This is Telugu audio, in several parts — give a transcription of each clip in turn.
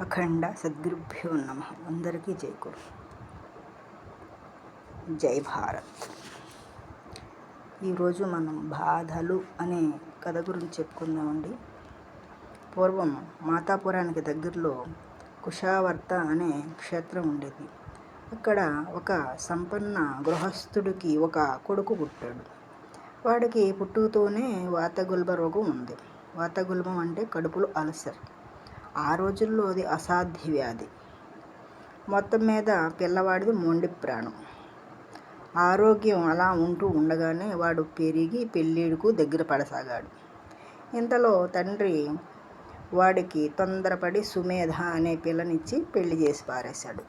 అఖండ సద్గురుభ్యో నమ. అందరికీ జై జై భారత్. ఈరోజు మనం బాధలు అనే కథ గురించి చెప్పుకుందామండి. పూర్వం మాతాపురానికి దగ్గరలో కుషావర్త అనే క్షేత్రం ఉండేది. అక్కడ ఒక సంపన్న గృహస్థుడికి ఒక కొడుకు పుట్టాడు. వాడికి పుట్టుకతోనే వాతగుల్బ రోగం ఉంది. వాతగుల్బం అంటే కడుపులు అల్సర్. ఆ రోజుల్లో అది అసాధ్య వ్యాధి. మొత్తం మీద పిల్లవాడిది మొండి ప్రాణం. ఆరోగ్యం అలా ఉంటూ ఉండగానే వాడు పెరిగి పెళ్ళిడుకు దగ్గర పడసాగాడు. ఇంతలో తండ్రి వాడికి తొందరపడి సుమేధ అనే పిల్లనిచ్చి పెళ్ళి చేసి పారేశాడు.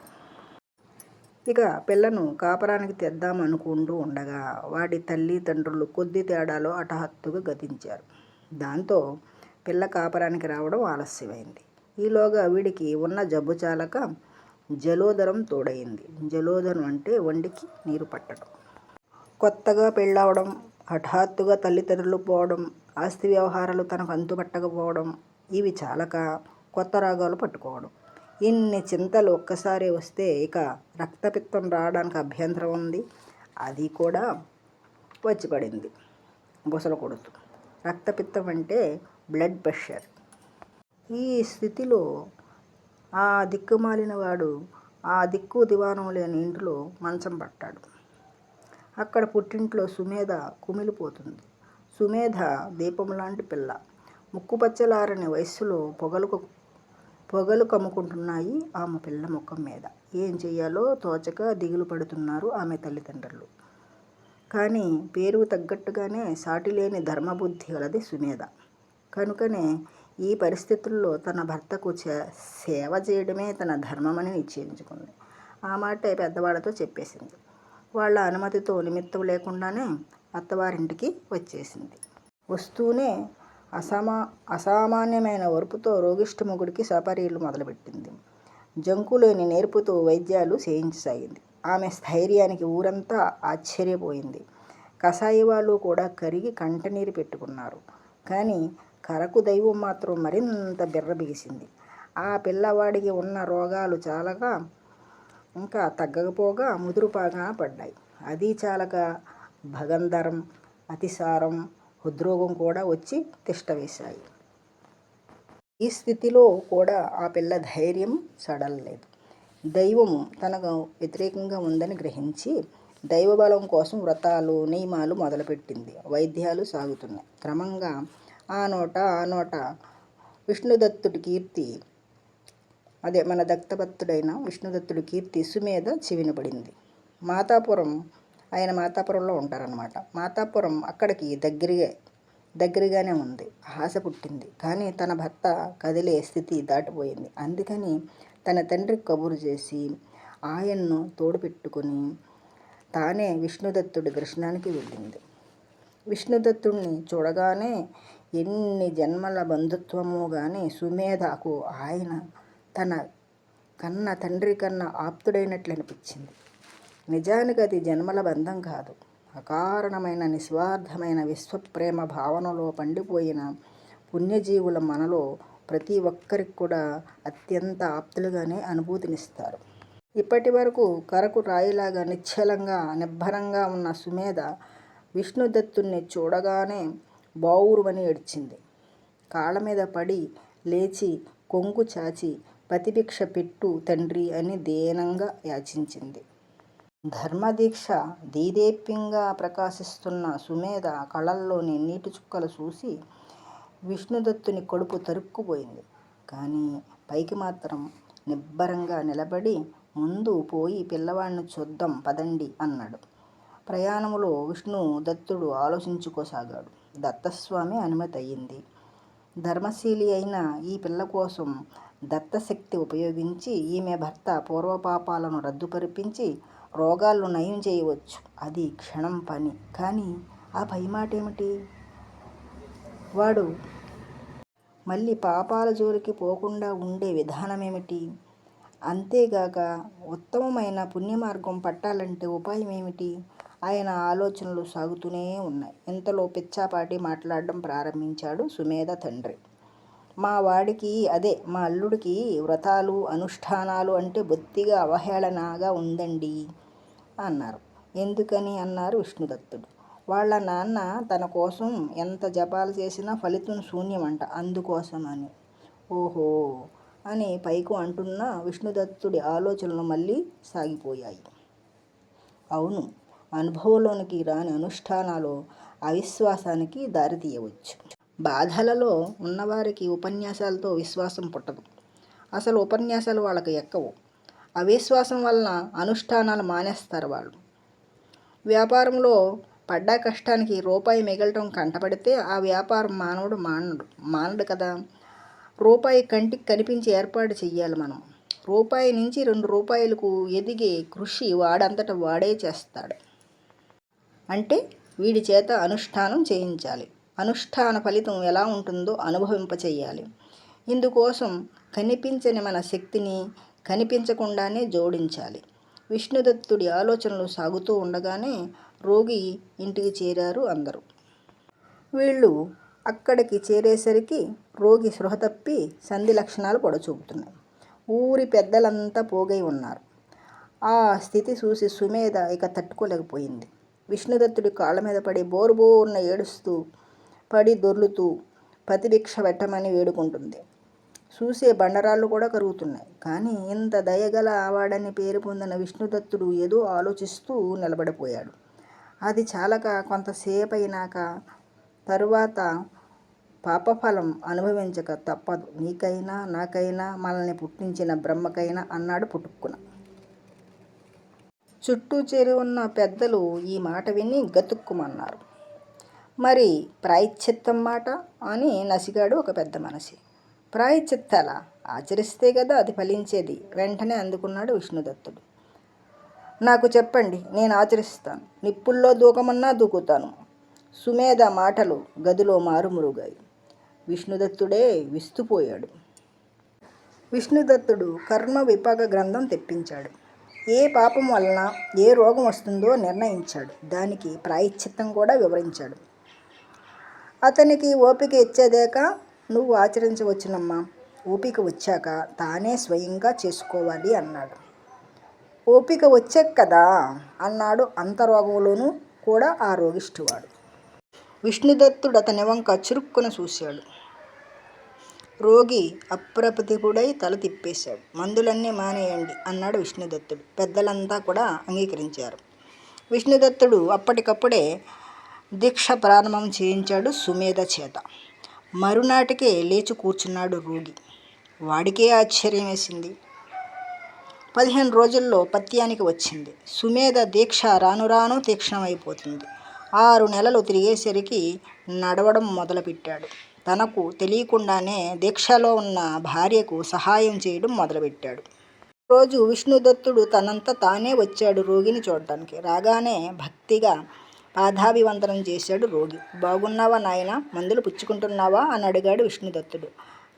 ఇక పిల్లను కాపరానికి తెద్దామనుకుంటూ ఉండగా వాడి తల్లి తండ్రులు కొద్ది తేడాలో హఠాత్తుగా గతించారు. దాంతో పిల్ల కాపరానికి రావడం ఆలస్యమైంది. ఈలోగా వీడికి ఉన్న జబ్బు చాలక జలోదరం తోడైంది జలోదరం అంటే వండికి నీరు పట్టడం. కొత్తగా పెళ్ళవడం హఠాత్తుగా తల్లిదండ్రులు పోవడం ఆస్తి వ్యవహారాలు తనకు అంతుపట్టకపోవడం ఇవి చాలక కొత్త రాగాలు పట్టుకోవడం. ఇన్ని చింతలు ఒక్కసారి వస్తే ఇక రక్తపిత్తం రావడానికి అభ్యంతరం ఉంది. అది కూడా వచ్చి పడింది. బుసలు కొడుతూ. రక్తపిత్తం అంటే బ్లడ్ ప్రెషర్. ఈ స్థితిలో ఆ దిక్కుమాలిన వాడు ఆ దిక్కు దివానం లేని ఇంటిలో మంచం పట్టాడు. అక్కడ పుట్టింట్లో సుమేధ కుమిలిపోతుంది. సుమేధ దీపం లాంటి పిల్ల. ముక్కుపచ్చలారని వయస్సులో పొగలు పొగలు కమ్ముకుంటున్నాయి ఆమె పిల్ల ముఖం మీద. ఏం చేయాలో తోచక దిగులు పడుతున్నారు ఆమె తల్లిదండ్రులు. కానీ పేరుకు తగ్గట్టుగానే సాటిలేని ధర్మబుద్ధి గలది సుమేధ. కనుకనే ఈ పరిస్థితుల్లో తన భర్తకు సేవ చేయడమే తన ధర్మమని నిశ్చయించుకుంది. ఆ మాట పెద్దవాళ్ళతో చెప్పేసింది. వాళ్ళ అనుమతితో నిమిత్తం లేకుండానే అత్తవారింటికి వచ్చేసింది. వస్తూనే అసామా అసామాన్యమైన ఓర్పుతో రోగిష్ఠ మొగుడికి సపరీలు మొదలుపెట్టింది. జంకులేని నేర్పుతో వైద్యాలు చేయించసాగింది. ఆమె స్థైర్యానికి ఊరంతా ఆశ్చర్యపోయింది. కషాయి వాళ్ళు కూడా కరిగి కంటనీరు పెట్టుకున్నారు. కానీ కరకు దైవం మాత్రం మరింత బిర్రబిగిసింది ఆ పిల్లవాడికి ఉన్న రోగాలు చాలగా ఇంకా తగ్గకపోగా ముదురుపాగా పడ్డాయి. అది చాలక భగంధరం అతిసారం హృద్రోగం కూడా వచ్చి తిష్టవేశాయి ఈ స్థితిలో కూడా ఆ పిల్ల ధైర్యం సడలలేదు. దైవం తనకు వ్యతిరేకంగా ఉందని గ్రహించి దైవబలం కోసం వ్రతాలు నియమాలు మొదలుపెట్టింది. వైద్యాలు సాగుతున్నాయి. క్రమంగా ఆ నోట ఆ నోట. విష్ణుదత్తుడి కీర్తి. అదే మన దత్తభక్తుడైన విష్ణుదత్తుడి కీర్తి సుమేధ చెవినపడింది మాతాపురం ఆయన మాతాపురంలో ఉంటారనమాట మాతాపురం అక్కడికి దగ్గరగా దగ్గరగానే ఉంది. ఆశ పుట్టింది. కానీ తన భర్త కదిలే స్థితి దాటిపోయింది. అందుకని తన తండ్రి కబురు చేసి ఆయన్ను తోడుపెట్టుకొని తానే విష్ణుదత్తుడి దర్శనానికి వెళ్ళింది. విష్ణుదత్తుడిని చూడగానే ఎన్ని జన్మల బంధుత్వమో కానీ సుమేధకు ఆయన తన కన్న తండ్రి కన్నా ఆప్తుడైనట్లు అనిపించింది నిజానికి అది జన్మల బంధం కాదు. అకారణమైన నిస్వార్థమైన విశ్వప్రేమ భావనలో పండిపోయిన పుణ్యజీవుల మనలో ప్రతి ఒక్కరికి కూడా అత్యంత ఆప్తులుగానే అనుభూతినిస్తారు. ఇప్పటి వరకు కరకు రాయిలాగా నిశ్చలంగా నిబ్బరంగా ఉన్న సుమేధ విష్ణుదత్తుణ్ణి చూడగానే బావురుమని ఏడ్చింది. కాళ్ళ మీద పడి లేచి కొంగు చాచి ప్రతిభిక్ష పెట్టు తండ్రి అని దీనంగా యాచించింది. ధర్మదీక్ష దీదేప్యంగా ప్రకాశిస్తున్న సుమేధ కళల్లోని నీటి చుక్కలు చూసి విష్ణుదత్తుని కడుపు తరుక్కుపోయింది. కానీ పైకి మాత్రం నిబ్బరంగా నిలబడి ముందు పోయి పిల్లవాడిని చూద్దాం పదండి అన్నాడు. ప్రయాణంలో విష్ణు దత్తుడు ఆలోచించుకోసాగాడు. దత్తస్వామి అనుమతి అయ్యింది ధర్మశీలి అయిన ఈ పిల్ల కోసం దత్తశక్తి ఉపయోగించి ఈమె భర్త పూర్వపాపాలను రద్దుపరిపించి రోగాలను నయం చేయవచ్చు. అది క్షణం పని. కానీ ఆ పై మాట ఏమిటి వాడు మళ్ళీ పాపాల జోలికి పోకుండా ఉండే విధానం ఏమిటి అంతేగాక ఉత్తమమైన పుణ్యమార్గం పట్టాలంటే ఉపాయం ఏమిటి ఆయన ఆలోచనలు సాగుతూనే ఉన్నాయి. ఇంతలో పిచ్చాపాటి మాట్లాడడం ప్రారంభించాడు సుమేధ తండ్రి. మా వాడికి అదే మా అల్లుడికి వ్రతాలు అనుష్ఠానాలు అంటే బొత్తిగా అవహేళనగా ఉందండి అన్నారు. ఎందుకని అన్నారు విష్ణుదత్తుడు. వాళ్ళ నాన్న తన కోసం ఎంత జపాలు చేసినా ఫలితం శూన్యమంట. అందుకోసం అని ఓహో అని పైకు అంటున్న విష్ణుదత్తుడి ఆలోచనలు మళ్ళీ సాగిపోయాయి. అవును అనుభవంలోనికి రాని అనుష్ఠానాలు అవిశ్వాసానికి దారితీయవచ్చు. బాధలలో ఉన్నవారికి ఉపన్యాసాలతో విశ్వాసం పుట్టదు. అసలు ఉపన్యాసాలు వాళ్ళకి ఎక్కవు. అవిశ్వాసం వలన అనుష్ఠానాలు మానేస్తారు వాళ్ళు. వ్యాపారంలో పడ్డ కష్టానికి రూపాయి మిగలటం కంటపడితే ఆ వ్యాపారం మానవుడు మానడు మానడు కదా. రూపాయి కంటికి కనిపించి ఏర్పాటు చెయ్యాలి మనం. రూపాయి నుంచి రెండు రూపాయలకు ఎదిగే కృషి వాడంతట వాడే చేస్తాడు. అంటే వీడి చేత అనుష్ఠానం చేయించాలి. అనుష్ఠాన ఫలితం ఎలా ఉంటుందో అనుభవింపచేయాలి. ఇందుకోసం కనిపించని మన శక్తిని కనిపించకుండానే జోడించాలి. విష్ణుదత్తుడి ఆలోచనలు సాగుతూ ఉండగానే రోగి ఇంటికి చేరారు అందరూ. వీళ్ళు అక్కడికి చేరేసరికి రోగి సృహ తప్పి సంధి లక్షణాలు పొడచూపుతున్నాయి. ఊరి పెద్దలంతా పోగై ఉన్నారు. ఆ స్థితి చూసి సుమేధ ఇక తట్టుకోలేకపోయింది. విష్ణుదత్తుడి కాళ్ళ మీద పడి బోరు బోరున ఏడుస్తూ పడి దొర్లుతూ ప్రతిభిక్ష పెట్టమని వేడుకుంటుంది. చూసే బండరాళ్ళు కూడా కరుగుతున్నాయి. కానీ ఇంత దయగల ఆవాడని పేరు పొందిన విష్ణుదత్తుడు ఏదో ఆలోచిస్తూ నిలబడిపోయాడు. అది చాలక కొంతసేపు అయినాక తరువాత పాపఫలం అనుభవించక తప్పదు. నీకైనా నాకైనా మనల్ని పుట్టించిన బ్రహ్మకైనా అన్నాడు పుట్టుక్కున. చుట్టూ చేరి ఉన్న పెద్దలు ఈ మాట విని గతుక్కుమన్నారు. మరి ప్రాయశ్చిత్తం మాట? అని నసిగాడు ఒక పెద్ద మనిషి. ప్రాయశ్చిత్తాల ఆచరిస్తే కదా అది ఫలించేది. వెంటనే అందుకున్నాడు విష్ణుదత్తుడు. నాకు చెప్పండి నేను ఆచరిస్తాను. నిప్పుల్లో దూకమన్నా దూకుతాను. సుమేధ మాటలు గదిలో మారుమురుగాయి. విష్ణుదత్తుడే విస్తుపోయాడు. విష్ణుదత్తుడు కర్మ విపాక గ్రంథం తెప్పించాడు. ఏ పాపం వలన ఏ రోగం వస్తుందో నిర్ణయించాడు. దానికి ప్రాయశ్చిత్తం కూడా వివరించాడు. అతనికి ఓపిక ఇచ్చేదాక నువ్వు ఆచరించవచ్చునమ్మా. ఓపిక వచ్చాక తానే స్వయంగా చేసుకోవాలి అన్నాడు. ఓపిక వచ్చాక కదా అన్నాడు. అంతరోగంలోనూ కూడా ఆ రోగిష్టివాడు. విష్ణుదత్తుడు అతని వంక చురుక్కున చూశాడు. రోగి అప్రపతికుడై తల తిప్పేశాడు. మందులన్నీ మానేయండి అన్నాడు విష్ణుదత్తుడు. పెద్దలంతా కూడా అంగీకరించారు. విష్ణుదత్తుడు అప్పటికప్పుడే దీక్ష ప్రారంభం చేయించాడు సుమేధ చేత. మరునాటికే లేచి కూర్చున్నాడు రోగి. వాడికే ఆశ్చర్యం వేసింది. పదిహేను రోజుల్లో పత్యానికి వచ్చింది. సుమేధ దీక్ష రాను రాను తీక్షణమైపోతుంది. ఆరు నెలలు తిరిగేసరికి నడవడం మొదలుపెట్టాడు. తనకు తెలియకుండానే దీక్షలో ఉన్న భార్యకు సహాయం చేయడం మొదలుపెట్టాడు. రోజు విష్ణుదత్తుడు తనంత తానే వచ్చాడు రోగిని చూడటానికి రాగానే భక్తిగా పాదాభివందనం చేశాడు రోగి. బాగున్నావా నాయన? మందులు పుచ్చుకుంటున్నావా? అని అడిగాడు విష్ణుదత్తుడు.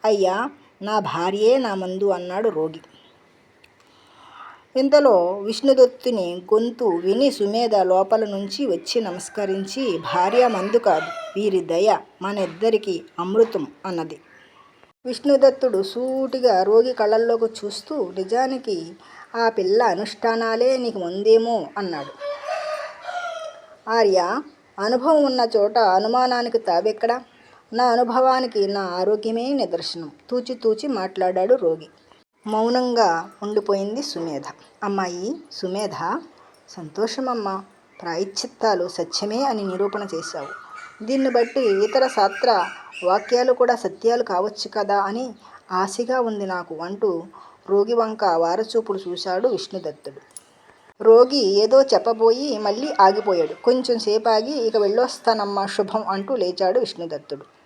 అయ్యా నా భార్యే నా మందు అన్నాడు రోగి. ఇంతలో విష్ణుదత్తుని గొంతు విని సుమేధ లోపల నుంచి వచ్చి నమస్కరించి భార్య మందు కాదు వీరి దయ మన ఇద్దరికి అమృతం అన్నది. విష్ణుదత్తుడు సూటిగా రోగి కళ్ళల్లోకి చూస్తూ నిజానికి ఆ పిల్ల అనుష్ఠానాలే నీకు ముందేమో అన్నాడు. ఆర్య అనుభవం ఉన్న చోట అనుమానానికి తావెక్కడా? నా అనుభవానికి నా ఆరోగ్యమే నిదర్శనం తూచి తూచి మాట్లాడాడు రోగి. మౌనంగా ఉండిపోయింది సుమేధ. అమ్మాయి సుమేధ సంతోషమమ్మా ప్రాయశ్చిత్తాలు సత్యమే అని నిరూపణ చేశావు. దీన్ని బట్టి ఇతర శాస్త్ర వాక్యాలు కూడా సత్యాలు కావచ్చు కదా అని ఆశగా ఉంది నాకు అంటూ రోగి వంక వారచూపులు చూశాడు విష్ణుదత్తుడు. రోగి ఏదో చెప్పబోయి మళ్ళీ ఆగిపోయాడు. కొంచెం సేపు ఆగి ఇక వెళ్ళొస్తానమ్మా శుభం అంటూ లేచాడు విష్ణుదత్తుడు.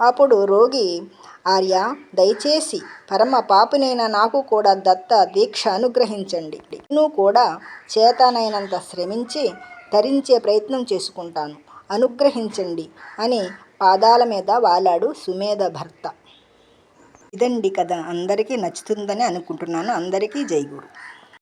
అప్పుడు రోగి ఆర్య దయచేసి పరమ పాపినైన నాకు కూడా దత్త దీక్ష అనుగ్రహించండి. నేను కూడా చేతనైనంత శ్రమించి ధరించే ప్రయత్నం చేసుకుంటాను. అనుగ్రహించండి అని పాదాల మీద వాలాడు సుమేధ భర్త. ఇదండి కదా అందరికీ నచ్చుతుందని అనుకుంటున్నాను. అందరికీ జై గురు.